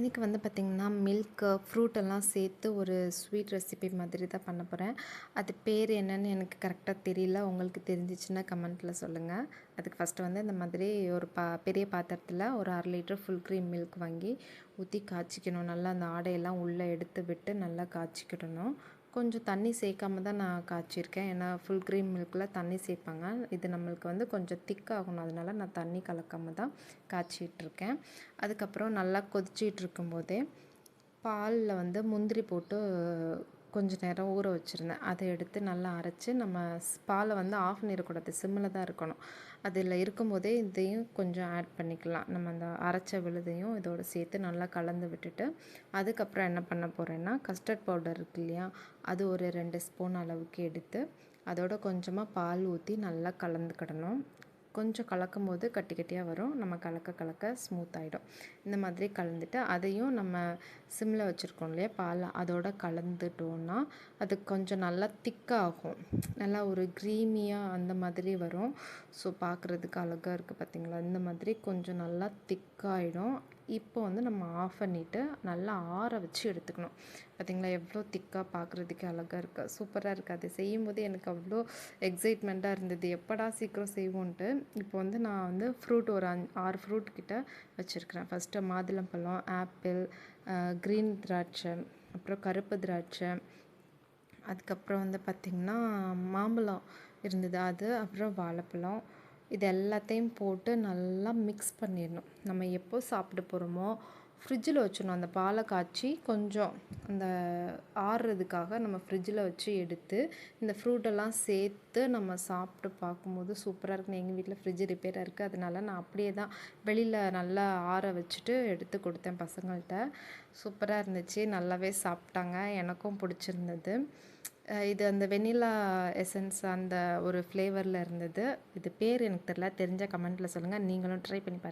இதுக்கு வந்து பார்த்திங்கன்னா மில்க்கு ஃப்ரூட்டெல்லாம் சேர்த்து ஒரு ஸ்வீட் ரெசிபி மாதிரி தான் பண்ண போகிறேன் அது பேர் என்னன்னு எனக்கு கரெக்டாக தெரியல. உங்களுக்கு தெரிஞ்சிச்சுன்னா கமெண்ட்டில் சொல்லுங்கள் அதுக்கு ஃபஸ்ட்டு வந்து இந்த மாதிரி ஒரு பா பெரிய பாத்திரத்தில் ஒரு அரை லிட்டர் ஃபுல் க்ரீம் மில்க் வாங்கி ஊற்றி காய்ச்சிக்கணும். நல்லா அந்த ஆடையெல்லாம் உள்ளே எடுத்து விட்டு நல்லா காய்ச்சிக்கிடணும். கொஞ்சம் தண்ணி சேர்க்காம தான் நான் காய்ச்சிருக்கேன். ஏன்னா ஃபுல் க்ரீம் மில்கில் தண்ணி சேர்ப்பாங்க இது நம்மளுக்கு வந்து கொஞ்சம் திக்காகணும் அதனால நான் தண்ணி கலக்காம தான் காய்ச்சிட்ருக்கேன். அதுக்கப்புறம் நல்லா கொதிச்சிட்டு இருக்கும்போதே பாலில் வந்து முந்திரி போட்டு கொஞ்சம் நேரம் ஊற வச்சுருந்தேன். அதை எடுத்து நல்லா அரைச்சி நம்ம பாலை வந்து ஆஃப் பண்ணிடக்கூடாது சிம்மில் தான் இருக்கணும். அதில் இருக்கும்போதே இதையும் கொஞ்சம் ஆட் பண்ணிக்கலாம். நம்ம அந்த அரைச்ச விழுதையும் இதோடு சேர்த்து நல்லா கலந்து விட்டுட்டு அதுக்கப்புறம் என்ன பண்ண போகிறேன்னா கஸ்டர்ட் பவுடர் இருக்கு இல்லையா அது ஒரு ரெண்டு ஸ்பூன் அளவுக்கு எடுத்து அதோட கொஞ்சமாக பால் ஊற்றி நல்லா கலந்துக்கிடணும். கொஞ்சம் கலக்கும் போது கட்டி கட்டியாக வரும். நம்ம கலக்க கலக்க ஸ்மூத் ஆகிடும் இந்த மாதிரி கலந்துட்டு அதையும் நம்ம சிம்மில் வச்சுருக்கோம் இல்லையா? பால் அதோட கலந்துட்டோன்னா அது கொஞ்சம் நல்லா திக்காகும் நல்லா ஒரு க்ரீமியாக அந்த மாதிரி வரும். ஸோ பார்க்குறதுக்கு அழகாக இருக்குது பார்த்திங்களா இந்த மாதிரி கொஞ்சம் நல்லா திக்காகிடும் இப்போ வந்து நம்ம ஆஃப் பண்ணிவிட்டு நல்லா ஆற வச்சு எடுத்துக்கணும். பார்த்திங்களா எவ்வளோ திக்காக பார்க்குறதுக்கு அழகாக இருக்குது சூப்பராக இருக்குது அது செய்யும்போது எனக்கு அவ்வளோ எக்ஸைட்மெண்ட்டாக இருந்தது. எப்படா சீக்கிரம் செய்வோன்ட்டு இப்போ வந்து நான் வந்து ஃப்ரூட் ஒரு அஞ் ஆறு ஃப்ரூட் கிட்ட வச்சுருக்கிறேன். ஃபஸ்ட்டு மாதுளம்பழம் ஆப்பிள் க்ரீன் திராட்சை அப்புறம் கருப்பு திராட்சை அதுக்கப்புறம் வந்து பார்த்திங்கன்னா மாம்பழம் இருந்தது. அது அப்புறம் வாழைப்பழம் இது எல்லாத்தையும் போட்டு நல்லா மிக்ஸ் பண்ணிடணும். நம்ம எப்போ சாப்பிட போகிறோமோ ஃப்ரிட்ஜில் வச்சிடணும். அந்த பாலை காய்ச்சி கொஞ்சம் அந்த ஆறுறதுக்காக நம்ம ஃப்ரிட்ஜில் வச்சு எடுத்து இந்த ஃப்ரூட்டெல்லாம் சேர்த்து நம்ம சாப்பிட்டு பார்க்கும்போது சூப்பராக இருக்குன்னு எங்கள் வீட்டில் ஃப்ரிட்ஜ் ரிப்பேராக இருக்குது அதனால நான் அப்படியே தான் வெளியில் நல்லா ஆற வச்சுட்டு எடுத்து கொடுத்தேன் பசங்கள்கிட்ட சூப்பராக இருந்துச்சு. நல்லாவே சாப்பிட்டாங்க. எனக்கும் பிடிச்சிருந்தது. இது அந்த வெண்ணிலா எசன்ஸ் அந்த ஒரு ஃப்ளேவரில் இருந்தது. இது பேர் எனக்கு தெரில தெரிஞ்ச கமெண்ட்டில் சொல்லுங்கள் நீங்களும் ட்ரை பண்ணி பாருங்கள்